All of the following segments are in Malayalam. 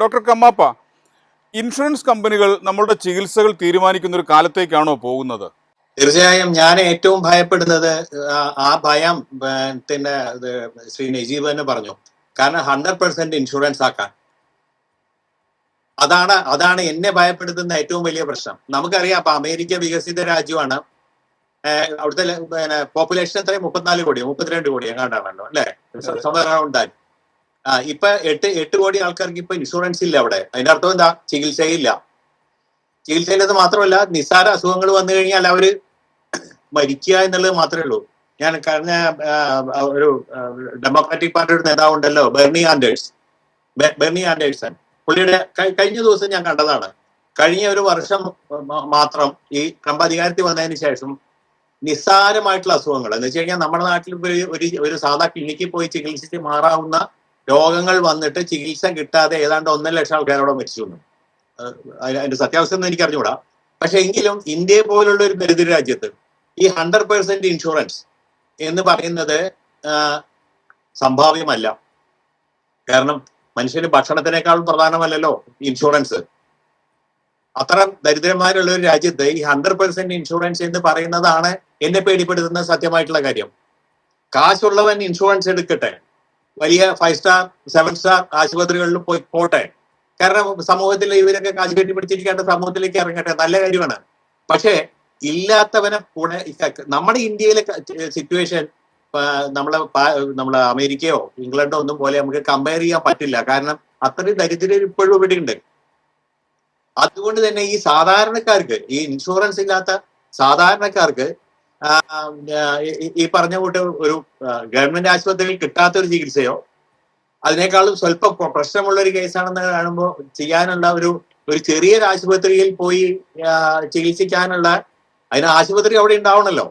ഡോക്ടർ കമ്മാപ്പ ഇൻഷുറൻസ് കമ്പനികൾ നമ്മളുടെ ചികിത്സകൾ തീരുമാനിക്കുന്ന ഒരു കാലത്തേക്കാണോ പോകുന്നത്? തീർച്ചയായും ഞാൻ ഏറ്റവും ഭയപ്പെടുന്നത് ആ- ഭയം പിന്നെ ശ്രീ നജീബ് തന്നെ പറഞ്ഞു. കാരണം ഹൺഡ്രഡ് പെർസെന്റ് ഇൻഷുറൻസ് ആക്കാൻ. അതാണ് അതാണ് എന്നെ ഭയപ്പെടുത്തുന്ന ഏറ്റവും വലിയ പ്രശ്നം. നമുക്കറിയാം അപ്പൊ അമേരിക്ക വികസിത രാജ്യമാണ്. അവിടുത്തെ പിന്നെ പോപ്പുലേഷൻ എത്രയും മുപ്പത്തിനാല് കോടിയോ മുപ്പത്തിരണ്ട് കോടി എങ്ങാണ്ടാണല്ലോ അല്ലെ? സമയം ഇപ്പൊ എട്ട് എട്ട് കോടി ആൾക്കാർക്ക് ഇപ്പൊ ഇൻഷുറൻസ് ഇല്ല അവിടെ. അതിന്റെ അർത്ഥം എന്താ? ചികിത്സയില്ല. ചികിത്സയില്ലെന്ന് മാത്രമല്ല നിസ്സാര അസുഖങ്ങൾ വന്നു കഴിഞ്ഞാൽ അവർ മരിക്കുക എന്നുള്ളത് മാത്രമേ ഉള്ളൂ. ഞാൻ കഴിഞ്ഞ ഒരു ഡെമോക്രാറ്റിക് പാർട്ടിയുടെ നേതാവ് ഉണ്ടല്ലോ ബെർണി ആൻഡേഴ്സ് ബെർണി ആൻഡേഴ്സൺ പുള്ളിയുടെ കഴിഞ്ഞ ദിവസം ഞാൻ കണ്ടതാണ്. കഴിഞ്ഞ ഒരു വർഷം മാത്രം ഈ ട്രംപ് അധികാരത്തിൽ വന്നതിന് ശേഷം നിസ്സാരമായിട്ടുള്ള അസുഖങ്ങൾ. എന്ന് വെച്ച് കഴിഞ്ഞാൽ നമ്മുടെ നാട്ടിൽ ഒരു- ഒരു സാധാ ക്ലിനിക്കിൽ പോയി ചികിത്സിച്ച് മാറാവുന്ന രോഗങ്ങൾ വന്നിട്ട് ചികിത്സ കിട്ടാതെ ഏതാണ്ട് ഒന്നര ലക്ഷം ആൾക്കാരോടെ മരിച്ചു വന്നു അതിന്റെ സത്യാവസ്ഥ എന്ന് എനിക്ക് അറിഞ്ഞുകൂടാ. പക്ഷെ എങ്കിലും ഇന്ത്യയെ പോലുള്ള ഒരു ദരിദ്ര രാജ്യത്ത് ഈ ഹൺഡ്രഡ് പേഴ്സെന്റ് ഇൻഷുറൻസ് എന്ന് പറയുന്നത് സംഭാവ്യമല്ല. കാരണം മനുഷ്യന് ഭക്ഷണത്തിനേക്കാളും പ്രധാനമല്ലല്ലോ ഇൻഷുറൻസ് അത്ര ദരിദ്രന്മാരുള്ള ഒരു രാജ്യത്ത് ഈ ഹൺഡ്രഡ് പെർസെന്റ് ഇൻഷുറൻസ് എന്ന് പറയുന്നതാണ് എന്നെ പേടിപ്പെടുത്തുന്ന സത്യമായിട്ടുള്ള കാര്യം. കാശുള്ളവൻ ഇൻഷുറൻസ് എടുക്കട്ടെ. വലിയ ഫൈവ് സ്റ്റാർ സെവൻ സ്റ്റാർ ആശുപത്രികളിൽ പോയി പോട്ടെ. കാരണം സമൂഹത്തിൽ ഇവരൊക്കെ കാശ് കെട്ടി പിടിച്ചിരിക്കേണ്ട സമൂഹത്തിലേക്ക് ഇറങ്ങട്ടെ നല്ല കാര്യമാണ്. പക്ഷേ ഇല്ലാത്തവനെ കൂടെ നമ്മുടെ ഇന്ത്യയിലെ സിറ്റുവേഷൻ നമ്മളെ നമ്മളെ അമേരിക്കയോ ഇംഗ്ലണ്ടോ ഒന്നും പോലെ നമുക്ക് കമ്പയർ ചെയ്യാൻ പറ്റില്ല. കാരണം അത്രയും ദരിദ്രർ ഇപ്പോഴും ഇവിടെ ഉണ്ട് അതുകൊണ്ട് തന്നെ ഈ സാധാരണക്കാർക്ക് ഈ ഇൻഷുറൻസ് ഇല്ലാത്ത സാധാരണക്കാർക്ക് ഈ- പറഞ്ഞ കൂട്ട് ഒരു ഗവൺമെന്റ് ആശുപത്രിയിൽ കിട്ടാത്ത ഒരു ചികിത്സയോ അതിനേക്കാളും സ്വല്പം പ്ര- പ്രശ്നമുള്ള ഒരു കേസാണെന്ന് കാണുമ്പോൾ ചെയ്യാനുള്ള ഒരു ഒരു ചെറിയൊരു ആശുപത്രിയിൽ പോയി ചികിത്സിക്കാനുള്ള അതിന് ആശുപത്രി അവിടെ ഉണ്ടാവണമല്ലോ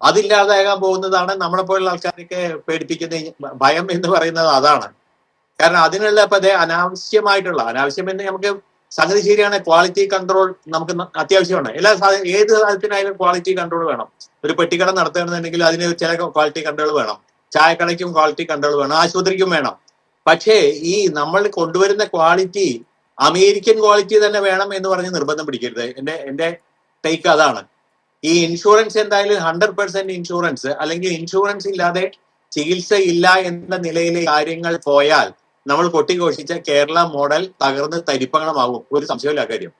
അതില്ലാതാകാൻ പോകുന്നതാണ് നമ്മളെ പോലുള്ള ആൾക്കാരൊക്കെ പേടിപ്പിക്കുന്ന ഭയം എന്ന് പറയുന്നത് അതാണ്. കാരണം അതിനുള്ള ഇപ്പൊ അനാവശ്യമായിട്ടുള്ള അനാവശ്യം എന്ന് നമുക്ക് സംഗതി ശരിയാണ് ക്വാളിറ്റി കൺട്രോൾ നമുക്ക് അത്യാവശ്യമാണ്. എല്ലാ സാധനം ഏത് സാധനത്തിനായാലും ക്വാളിറ്റി കൺട്രോൾ വേണം. ഒരു പെട്ടിക്കട നടത്തണമെന്നുണ്ടെങ്കിൽ അതിന് ചില ക്വാളിറ്റി കൺട്രോൾ വേണം. ചായക്കടയ്ക്കും ക്വാളിറ്റി കൺട്രോൾ വേണം. ആശുപത്രിക്കും വേണം. പക്ഷേ ഈ നമ്മൾ കൊണ്ടുവരുന്ന ക്വാളിറ്റി അമേരിക്കൻ ക്വാളിറ്റി തന്നെ വേണം എന്ന് പറഞ്ഞ് നിർബന്ധം പിടിക്കരുത്. എന്റെ എന്റെ ടേക്ക് അതാണ്. ഈ ഇൻഷുറൻസ് എന്തായാലും ഹൺഡ്രഡ് പെർസെന്റ് ഇൻഷുറൻസ് അല്ലെങ്കിൽ ഇൻഷുറൻസ് ഇല്ലാതെ ചികിത്സ ഇല്ല എന്ന നിലയിലെ കാര്യങ്ങൾ പോയാൽ നമ്മൾ കൊട്ടിഘോഷിച്ച കേരള മോഡൽ തകർന്ന് തരിപ്പണമാകും. ഒരു സംശയമില്ല കാര്യം.